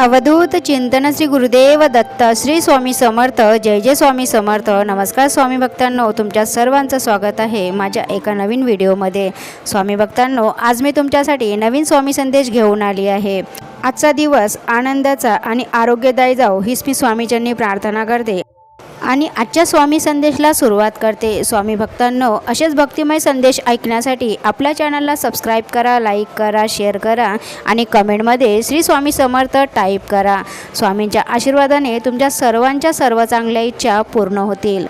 अवधूत चिंतन श्री गुरुदेव दत्त श्री स्वामी समर्थ जय जय स्वामी समर्थ. नमस्कार स्वामी भक्तांनो तुमच्या सर्वांचं स्वागत आहे माझ्या एका नवीन व्हिडिओमध्ये. स्वामी भक्तांनो आज मी तुमच्यासाठी नवीन स्वामी संदेश घेऊन आली आहे. आजचा दिवस आनंदाचा आणि आरोग्यदायी जाओ हीच मी स्वामीजींनी प्रार्थना करते. आणि आजच्या स्वामी संदेशला सुरुवात करते. स्वामी भक्तांनो असेच भक्तिमय संदेश ऐकण्यासाठी आपल्या चॅनलला सबस्क्राईब करा लाईक करा शेअर करा आणि कमेंटमध्ये श्री स्वामी समर्थ टाईप करा. स्वामींच्या आशीर्वादाने तुमच्या सर्वांच्या सर्व चांगल्या इच्छा पूर्ण होतील.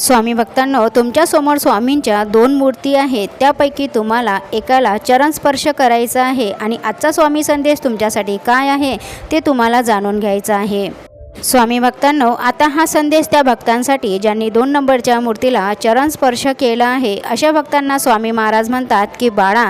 स्वामी भक्तांनो तुमच्यासमोर स्वामींच्या दोन मूर्ती आहेत. त्यापैकी तुम्हाला एकाला चरण स्पर्श करायचा आहे आणि आजचा स्वामी संदेश तुमच्यासाठी काय आहे ते तुम्हाला जाणून घ्यायचं आहे. स्वामी भक्तांनो आता हा संदेश त्या भक्तांसाठी ज्यांनी दोन नंबरच्या मूर्तीला चरण स्पर्श केला आहे अशा भक्तांना स्वामी महाराज म्हणतात की बाळा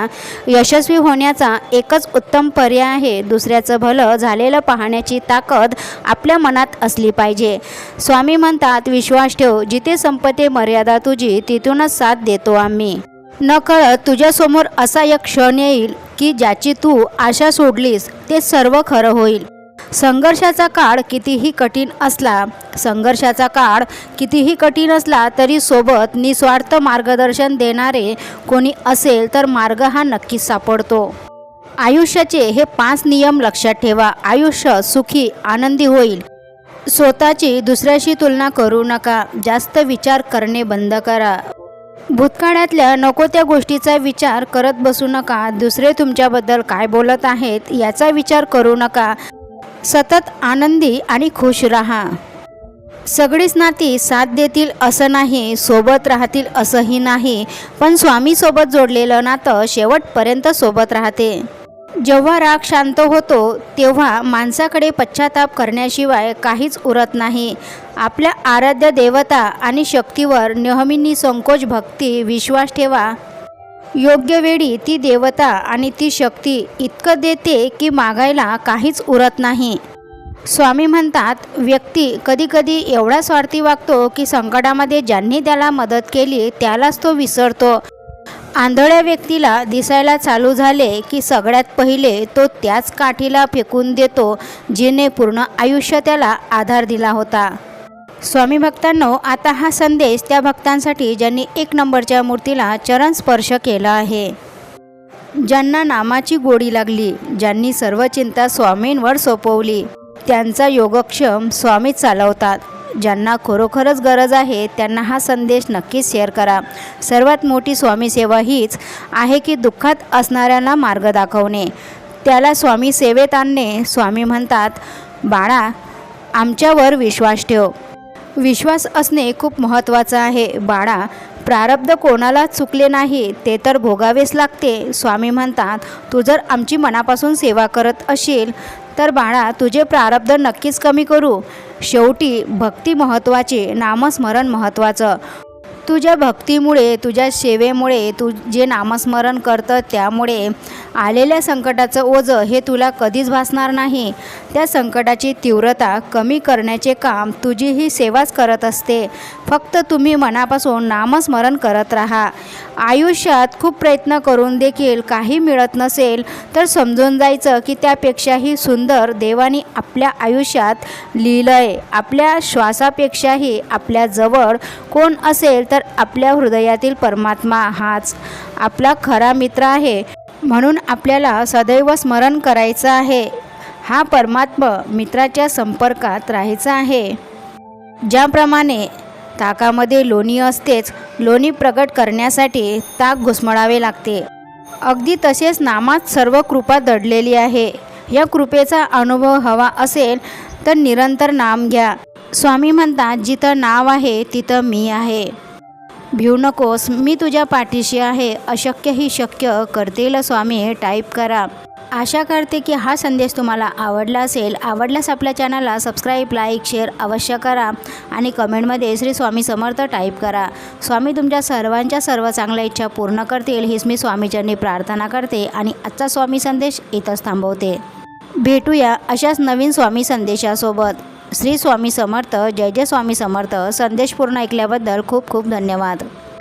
यशस्वी होण्याचा एकच उत्तम पर्याय आहे. दुसऱ्याचं भलं झालेलं पाहण्याची ताकद आपल्या मनात असली पाहिजे. स्वामी म्हणतात विश्वास ठेव. जिथे संपते मर्यादा तुझी तिथूनच साथ देतो आम्ही. न कळत तुझ्यासमोर असा एक क्षण येईल की ज्याची तू आशा सोडलीस ते सर्व खरं होईल. संघर्षाचा काळ कितीही कठीण असला संघर्षाचा काळ कितीही कठीण असला तरी सोबत निस्वार्थ मार्गदर्शन देणारे कोणी असेल तर मार्ग हा नक्कीच सापडतो. आयुष्याचे हे पाच नियम लक्षात ठेवा. आयुष्य सुखी आनंदी होईल. स्वतःची दुसऱ्याशी तुलना करू नका. जास्त विचार करणे बंद करा. भूतकाळातल्या नको त्या गोष्टीचा विचार करत बसू नका. दुसरे तुमच्याबद्दल काय बोलत आहेत याचा विचार करू नका. सतत आनंदी आणि खुश राहा. सगळीच नाती साथ देतील असं नाही सोबत राहतील असंही नाही. पण स्वामीसोबत जोडलेलं नातं शेवटपर्यंत सोबत राहते. जेव्हा राग शांत होतो तेव्हा माणसाकडे पश्चाताप करण्याशिवाय काहीच उरत नाही. आपल्या आराध्य देवता आणि शक्तीवर नेहमी संकोच भक्ती विश्वास ठेवा. योग्य वेळी ती देवता आणि ती शक्ती इतकं देते की मागायला काहीच उरत नाही. स्वामी म्हणतात व्यक्ती कधीकधी एवढा स्वार्थी वागतो की संकटामध्ये ज्यांनी त्याला मदत केली त्यालाच तो विसरतो. आंधळ्या व्यक्तीला दिसायला चालू झाले की सगळ्यात पहिले तो त्याच काठीला फेकून देतो जिने पूर्ण आयुष्य त्याला आधार दिला होता. स्वामी भक्तांनो आता हा संदेश त्या भक्तांसाठी ज्यांनी एक नंबरच्या मूर्तीला चरण स्पर्श केला आहे. ज्यांना नामाची गोडी लागली ज्यांनी सर्व चिंता स्वामींवर सोपवली त्यांचा योगक्षम स्वामी चालवतात. ज्यांना खरोखरच गरज आहे त्यांना हा संदेश नक्कीच शेअर करा. सर्वात मोठी स्वामी सेवा हीच आहे की दुःखात असणाऱ्यांना मार्ग दाखवणे. त्याला स्वामी सेवेत आणणे स्वामी म्हणतात बाळा आमच्यावर विश्वास ठेव. विश्वास असणे खूप महत्त्वाचं आहे. बाळा प्रारब्ध कोणाला चुकले नाही ते तर भोगावेच लागते. स्वामी म्हणतात तू जर आमची मनापासून सेवा करत असेल तर बाळा तुझे प्रारब्ध नक्कीच कमी करू. शेवटी भक्ती महत्त्वाची नामस्मरण महत्त्वाचं. तुझ्या भक्तीमुळे तुझ्या सेवेमुळे तू जे नामस्मरण करतं त्यामुळे आलेल्या संकटाचं ओझं हे तुला कधीच भासणार नाही. त्या संकटाची तीव्रता कमी करण्याचे काम तुझी ही सेवाच करत असते. फक्त तुम्ही मनापासून नामस्मरण करत राहा. आयुष्यात खूप प्रयत्न करून देखील काही मिळत नसेल तर समजून जायचं की त्यापेक्षाही सुंदर देवानी आपल्या आयुष्यात लिहिलं आहे आपल्या श्वासापेक्षाही आपल्या जवळ कोण असेल तर आपल्या हृदयातील परमात्मा हाच. आपला खरा मित्र आहे. म्हणून आपल्याला सदैव स्मरण करायचं आहे. हा परमात्मा मित्राच्या संपर्कात राहायचा आहे. ज्याप्रमाणे ताकामध्ये लोणी असतेच लोणी प्रगट करण्यासाठी ताक घुसमळावे लागते. अगदी तसेच नामात सर्व कृपा दडलेली आहे. या कृपेचा अनुभव हवा असेल तर निरंतर नाम घ्या. स्वामी म्हणतात जिथं नाव आहे तिथं मी आहे. भिऊ नकोस मी तुझ्या पाठीशी आहे. अशक्य ही शक्य करतील स्वामी. टाईप करा. आशा करते की हा संदेश तुम्हाला आवडला असेल. आवडल्यास आपल्या चॅनलला सबस्क्राईब लाईक शेअर अवश्य करा आणि कमेंटमध्ये श्री स्वामी समर्थ टाईप करा. स्वामी तुमच्या सर्वांच्या सर्व चांगल्या इच्छा पूर्ण करतील हीच मी स्वामीच्यांनी प्रार्थना करते आणि आजचा स्वामी संदेश इथंच थांबवते. भेटूया अशाच नवीन स्वामी संदेशासोबत. श्री स्वामी समर्थ जय जय स्वामी समर्थ. संदेश पूर्ण ऐकल्याबद्दल खूप खूप धन्यवाद.